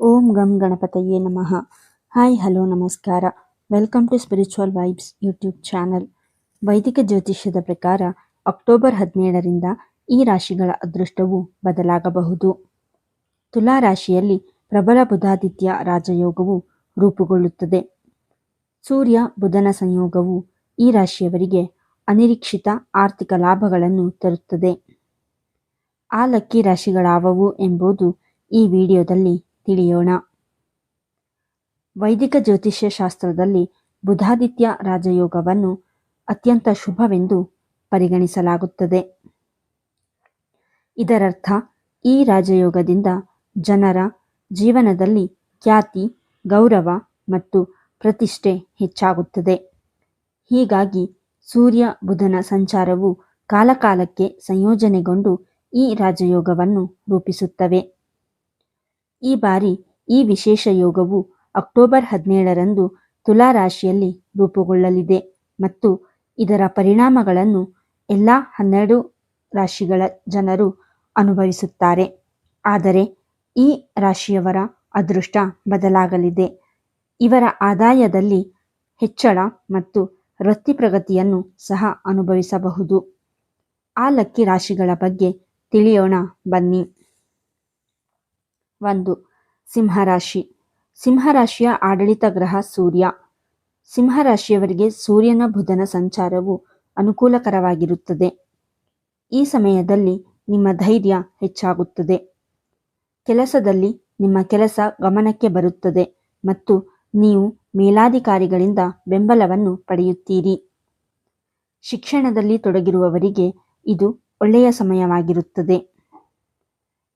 ಓಂ ಗಂ ಗಣಪತಯೇ ನಮಃ. ಹಾಯ್, ಹಲೋ, ನಮಸ್ಕಾರ. Welcome to spiritual vibes YouTube channel. ವೈದಿಕ ಜ್ಯೋತಿಷ್ಯದ ಪ್ರಕಾರ ಅಕ್ಟೋಬರ್ ಹದಿನೇಳರಿಂದ ಈ ರಾಶಿಗಳ ಅದೃಷ್ಟವು ಬದಲಾಗಬಹುದು. ತುಲಾ ರಾಶಿಯಲ್ಲಿ ಪ್ರಬಲ ಬುಧಾದಿತ್ಯ ರಾಜಯೋಗವು ರೂಪುಗೊಳ್ಳುತ್ತದೆ. ಸೂರ್ಯ ಬುಧನ ಸಂಯೋಗವು ಈ ರಾಶಿಯವರಿಗೆ ಅನಿರೀಕ್ಷಿತ ಆರ್ಥಿಕ ಲಾಭಗಳನ್ನು ತರುತ್ತದೆ. ಆ ಲಕ್ಕಿ ರಾಶಿಗಳಾವವು ಎಂಬುದು ಈ ವಿಡಿಯೋದಲ್ಲಿ ತಿಳಿಯೋಣ. ವೈದಿಕ ಜ್ಯೋತಿಷ್ಯ ಶಾಸ್ತ್ರದಲ್ಲಿ ಬುಧಾದಿತ್ಯ ರಾಜಯೋಗವನ್ನು ಅತ್ಯಂತ ಶುಭವೆಂದು ಪರಿಗಣಿಸಲಾಗುತ್ತದೆ. ಇದರರ್ಥ, ಈ ರಾಜಯೋಗದಿಂದ ಜನರ ಜೀವನದಲ್ಲಿ ಖ್ಯಾತಿ, ಗೌರವ ಮತ್ತು ಪ್ರತಿಷ್ಠೆ ಹೆಚ್ಚಾಗುತ್ತದೆ. ಹೀಗಾಗಿ ಸೂರ್ಯ ಬುಧನ ಸಂಚಾರವು ಕಾಲಕಾಲಕ್ಕೆ ಸಂಯೋಜನೆಗೊಂಡು ಈ ರಾಜಯೋಗವನ್ನು ರೂಪಿಸುತ್ತವೆ. ಈ ಬಾರಿ ಈ ವಿಶೇಷ ಯೋಗವು ಅಕ್ಟೋಬರ್ ಹದಿನೇಳರಂದು ತುಲಾ ರಾಶಿಯಲ್ಲಿ ರೂಪುಗೊಳ್ಳಲಿದೆ ಮತ್ತು ಇದರ ಪರಿಣಾಮಗಳನ್ನು ಎಲ್ಲ ಹನ್ನೆರಡು ರಾಶಿಗಳ ಜನರು ಅನುಭವಿಸುತ್ತಾರೆ. ಆದರೆ ಈ ರಾಶಿಯವರ ಅದೃಷ್ಟ ಬದಲಾಗಲಿದೆ. ಇವರ ಆದಾಯದಲ್ಲಿ ಹೆಚ್ಚಳ ಮತ್ತು ವೃತ್ತಿ ಪ್ರಗತಿಯನ್ನು ಸಹ ಅನುಭವಿಸಬಹುದು. ಆ ಲಕ್ಕಿ ರಾಶಿಗಳ ಬಗ್ಗೆ ತಿಳಿಯೋಣ ಬನ್ನಿ. ಒಂದು. ಸಿಂಹರಾಶಿ. ಸಿಂಹರಾಶಿಯ ಆಡಳಿತ ಗ್ರಹ ಸೂರ್ಯ. ಸಿಂಹರಾಶಿಯವರಿಗೆ ಸೂರ್ಯನ ಬುಧನ ಸಂಚಾರವು ಅನುಕೂಲಕರವಾಗಿರುತ್ತದೆ. ಈ ಸಮಯದಲ್ಲಿ ನಿಮ್ಮ ಧೈರ್ಯ ಹೆಚ್ಚಾಗುತ್ತದೆ. ಕೆಲಸದಲ್ಲಿ ನಿಮ್ಮ ಕೆಲಸ ಗಮನಕ್ಕೆ ಬರುತ್ತದೆ ಮತ್ತು ನೀವು ಮೇಲಾಧಿಕಾರಿಗಳಿಂದ ಬೆಂಬಲವನ್ನು ಪಡೆಯುತ್ತೀರಿ. ಶಿಕ್ಷಣದಲ್ಲಿ ತೊಡಗಿರುವವರಿಗೆ ಇದು ಒಳ್ಳೆಯ ಸಮಯವಾಗಿರುತ್ತದೆ.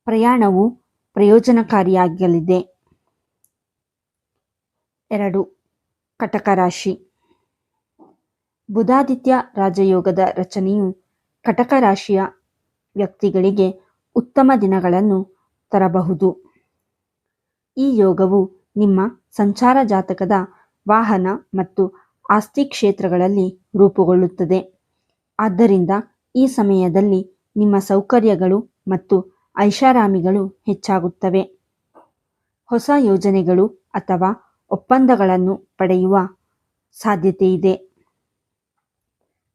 ಪ್ರಯಾಣವು ಪ್ರಯೋಜನಕಾರಿಯಾಗಲಿದೆ. ಎರಡು, ಕಟಕ ರಾಶಿ. ಬುಧಾದಿತ್ಯ ರಾಜಯೋಗದ ರಚನೆಯು ಕಟಕ ರಾಶಿಯ ವ್ಯಕ್ತಿಗಳಿಗೆ ಉತ್ತಮ ದಿನಗಳನ್ನು ತರಬಹುದು. ಈ ಯೋಗವು ನಿಮ್ಮ ಸಂಚಾರ ಜಾತಕದ ವಾಹನ ಮತ್ತು ಆಸ್ತಿ ಕ್ಷೇತ್ರಗಳಲ್ಲಿ ರೂಪುಗೊಳ್ಳುತ್ತದೆ. ಆದ್ದರಿಂದ ಈ ಸಮಯದಲ್ಲಿ ನಿಮ್ಮ ಸೌಕರ್ಯಗಳು ಮತ್ತು ಐಷಾರಾಮಿಗಳು ಹೆಚ್ಚಾಗುತ್ತವೆ. ಹೊಸ ಯೋಜನೆಗಳು ಅಥವಾ ಒಪ್ಪಂದಗಳನ್ನು ಪಡೆಯುವ ಸಾಧ್ಯತೆಯಿದೆ.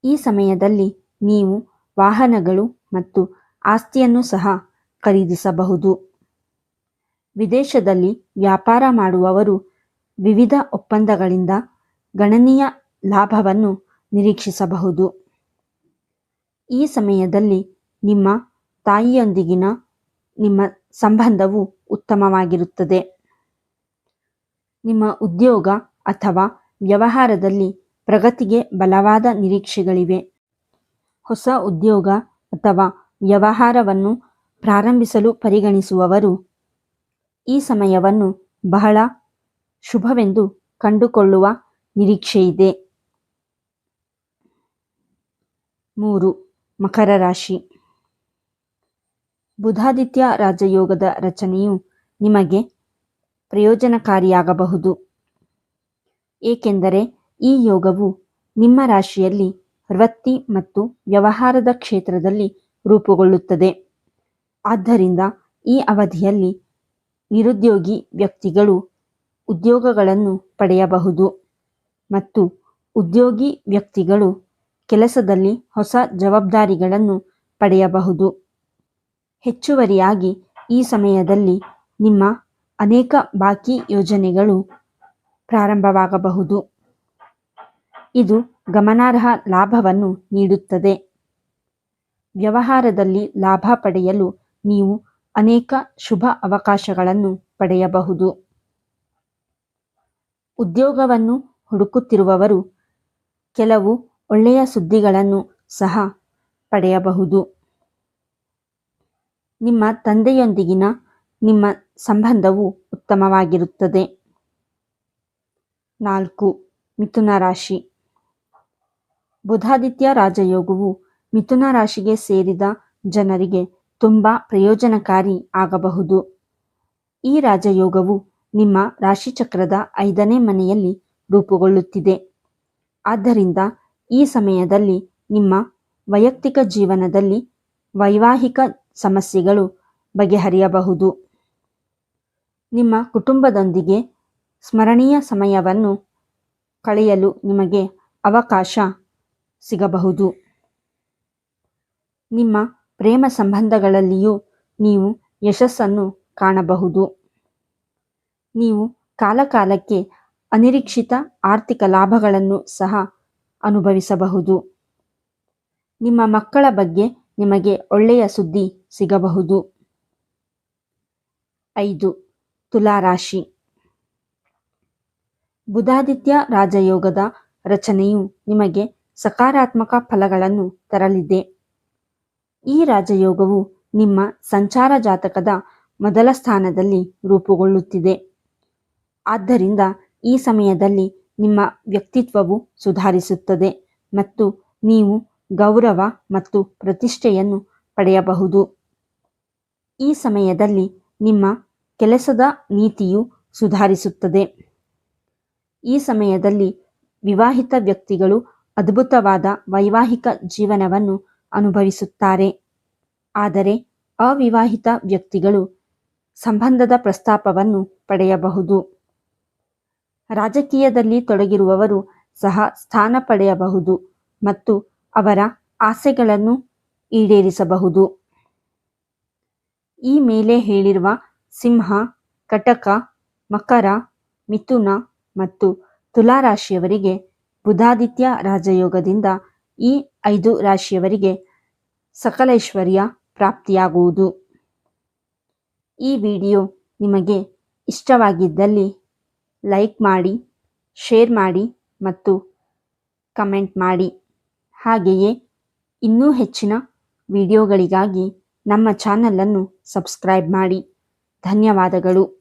ಈ ಸಮಯದಲ್ಲಿ ನೀವು ವಾಹನಗಳು ಮತ್ತು ಆಸ್ತಿಯನ್ನು ಸಹ ಖರೀದಿಸಬಹುದು. ವಿದೇಶದಲ್ಲಿ ವ್ಯಾಪಾರ ಮಾಡುವವರು ವಿವಿಧ ಒಪ್ಪಂದಗಳಿಂದ ಗಣನೀಯ ಲಾಭವನ್ನು ನಿರೀಕ್ಷಿಸಬಹುದು. ಈ ಸಮಯದಲ್ಲಿ ನಿಮ್ಮ ತಾಯಿಯೊಂದಿಗಿನ ನಿಮ್ಮ ಸಂಬಂಧವು ಉತ್ತಮವಾಗಿರುತ್ತದೆ. ನಿಮ್ಮ ಉದ್ಯೋಗ ಅಥವಾ ವ್ಯವಹಾರದಲ್ಲಿ ಪ್ರಗತಿಗೆ ಬಲವಾದ ನಿರೀಕ್ಷೆಗಳಿವೆ. ಹೊಸ ಉದ್ಯೋಗ ಅಥವಾ ವ್ಯವಹಾರವನ್ನು ಪ್ರಾರಂಭಿಸಲು ಪರಿಗಣಿಸುವವರು ಈ ಸಮಯವನ್ನು ಬಹಳ ಶುಭವೆಂದು ಕಂಡುಕೊಳ್ಳುವ ನಿರೀಕ್ಷೆಯಿದೆ. ಮೂರು, ಮಕರ ರಾಶಿ. ಬುಧಾದಿತ್ಯ ರಾಜಯೋಗದ ರಚನೆಯು ನಿಮಗೆ ಪ್ರಯೋಜನಕಾರಿಯಾಗಬಹುದು. ಏಕೆಂದರೆ ಈ ಯೋಗವು ನಿಮ್ಮ ರಾಶಿಯಲ್ಲಿ ವೃತ್ತಿ ಮತ್ತು ವ್ಯವಹಾರದ ಕ್ಷೇತ್ರದಲ್ಲಿ ರೂಪುಗೊಳ್ಳುತ್ತದೆ. ಆದ್ದರಿಂದ ಈ ಅವಧಿಯಲ್ಲಿ ನಿರುದ್ಯೋಗಿ ವ್ಯಕ್ತಿಗಳು ಉದ್ಯೋಗಗಳನ್ನು ಪಡೆಯಬಹುದು ಮತ್ತು ಉದ್ಯೋಗಿ ವ್ಯಕ್ತಿಗಳು ಕೆಲಸದಲ್ಲಿ ಹೊಸ ಜವಾಬ್ದಾರಿಗಳನ್ನು ಪಡೆಯಬಹುದು. ಹೆಚ್ಚುವರಿಯಾಗಿ ಈ ಸಮಯದಲ್ಲಿ ನಿಮ್ಮ ಅನೇಕ ಬಾಕಿ ಯೋಜನೆಗಳು ಪ್ರಾರಂಭವಾಗಬಹುದು. ಇದು ಗಮನಾರ್ಹ ಲಾಭವನ್ನು ನೀಡುತ್ತದೆ. ವ್ಯವಹಾರದಲ್ಲಿ ಲಾಭ ಪಡೆಯಲು ನೀವು ಅನೇಕ ಶುಭ ಅವಕಾಶಗಳನ್ನು ಪಡೆಯಬಹುದು. ಉದ್ಯೋಗವನ್ನು ಹುಡುಕುತ್ತಿರುವವರು ಕೆಲವು ಒಳ್ಳೆಯ ಸುದ್ದಿಗಳನ್ನು ಸಹ ಪಡೆಯಬಹುದು. ನಿಮ್ಮ ತಂದೆಯೊಂದಿಗಿನ ನಿಮ್ಮ ಸಂಬಂಧವು ಉತ್ತಮವಾಗಿರುತ್ತದೆ. ನಾಲ್ಕು. ಮಿಥುನ ರಾಶಿ. ಬುಧಾದಿತ್ಯ ರಾಜಯೋಗವು ಮಿಥುನ ರಾಶಿಗೆ ಸೇರಿದ ಜನರಿಗೆ ತುಂಬ ಪ್ರಯೋಜನಕಾರಿ ಆಗಬಹುದು. ಈ ರಾಜಯೋಗವು ನಿಮ್ಮ ರಾಶಿಚಕ್ರದ ಐದನೇ ಮನೆಯಲ್ಲಿ ರೂಪುಗೊಳ್ಳುತ್ತಿದೆ. ಆದ್ದರಿಂದ ಈ ಸಮಯದಲ್ಲಿ ನಿಮ್ಮ ವೈಯಕ್ತಿಕ ಜೀವನದಲ್ಲಿ ವೈವಾಹಿಕ ಸಮಸ್ಯೆಗಳು ಬಗೆಹರಿಯಬಹುದು. ನಿಮ್ಮ ಕುಟುಂಬದೊಂದಿಗೆ ಸ್ಮರಣೀಯ ಸಮಯವನ್ನು ಕಳೆಯಲು ನಿಮಗೆ ಅವಕಾಶ ಸಿಗಬಹುದು. ನಿಮ್ಮ ಪ್ರೇಮ ಸಂಬಂಧಗಳಲ್ಲಿಯೂ ನೀವು ಯಶಸ್ಸನ್ನು ಕಾಣಬಹುದು. ನೀವು ಕಾಲಕಾಲಕ್ಕೆ ಅನಿರೀಕ್ಷಿತ ಆರ್ಥಿಕ ಲಾಭಗಳನ್ನು ಸಹ ಅನುಭವಿಸಬಹುದು. ನಿಮ್ಮ ಮಕ್ಕಳ ಬಗ್ಗೆ ನಿಮಗೆ ಒಳ್ಳೆಯ ಸುದ್ದಿ ಸಿಗಬಹುದು. ಐದು ತುಲಾರಾಶಿ ಬುಧಾದಿತ್ಯ ರಾಜಯೋಗದ ರಚನೆಯು ನಿಮಗೆ ಸಕಾರಾತ್ಮಕ ಫಲಗಳನ್ನು ತರಲಿದೆ. ಈ ರಾಜಯೋಗವು ನಿಮ್ಮ ಸಂಚಾರ ಜಾತಕದ ಮೊದಲ ಸ್ಥಾನದಲ್ಲಿ ರೂಪುಗೊಳ್ಳುತ್ತಿದೆ. ಆದ್ದರಿಂದ ಈ ಸಮಯದಲ್ಲಿ ನಿಮ್ಮ ವ್ಯಕ್ತಿತ್ವವು ಸುಧಾರಿಸುತ್ತದೆ ಮತ್ತು ನೀವು ಗೌರವ ಮತ್ತು ಪ್ರತಿಷ್ಠೆಯನ್ನು ಪಡೆಯಬಹುದು. ಈ ಸಮಯದಲ್ಲಿ ನಿಮ್ಮ ಕೆಲಸದ ನೀತಿಯು ಸುಧಾರಿಸುತ್ತದೆ. ಈ ಸಮಯದಲ್ಲಿ ವಿವಾಹಿತ ವ್ಯಕ್ತಿಗಳು ಅದ್ಭುತವಾದ ವೈವಾಹಿಕ ಜೀವನವನ್ನು ಅನುಭವಿಸುತ್ತಾರೆ. ಆದರೆ ಅವಿವಾಹಿತ ವ್ಯಕ್ತಿಗಳು ಸಂಬಂಧದ ಪ್ರಸ್ತಾಪವನ್ನು ಪಡೆಯಬಹುದು. ರಾಜಕೀಯದಲ್ಲಿ ತೊಡಗಿರುವವರು ಸಹ ಸ್ಥಾನ ಪಡೆಯಬಹುದು ಮತ್ತು ಅವರ ಆಸೆಗಳನ್ನು ಈಡೇರಿಸಬಹುದು. ಈ ಮೇಲೆ ಹೇಳಿರುವ ಸಿಂಹ, ಕಟಕ, ಮಕರ, ಮಿಥುನ ಮತ್ತು ತುಲಾರಾಶಿಯವರಿಗೆ ಬುಧಾದಿತ್ಯ ರಾಜಯೋಗದಿಂದ ಈ ಐದು ರಾಶಿಯವರಿಗೆ ಸಕಲೈಶ್ವರ್ಯ ಪ್ರಾಪ್ತಿಯಾಗುವುದು. ಈ ವಿಡಿಯೋ ನಿಮಗೆ ಇಷ್ಟವಾಗಿದ್ದಲ್ಲಿ ಲೈಕ್ ಮಾಡಿ, ಶೇರ್ ಮಾಡಿ ಮತ್ತು ಕಮೆಂಟ್ ಮಾಡಿ. ಹಾಗೆಯೇ ಇನ್ನೂ ಹೆಚ್ಚಿನ ವಿಡಿಯೋಗಳಿಗಾಗಿ ನಮ್ಮ ಚಾನಲನ್ನು ಸಬ್ಸ್ಕ್ರೈಬ್ ಮಾಡಿ. ಧನ್ಯವಾದಗಳು.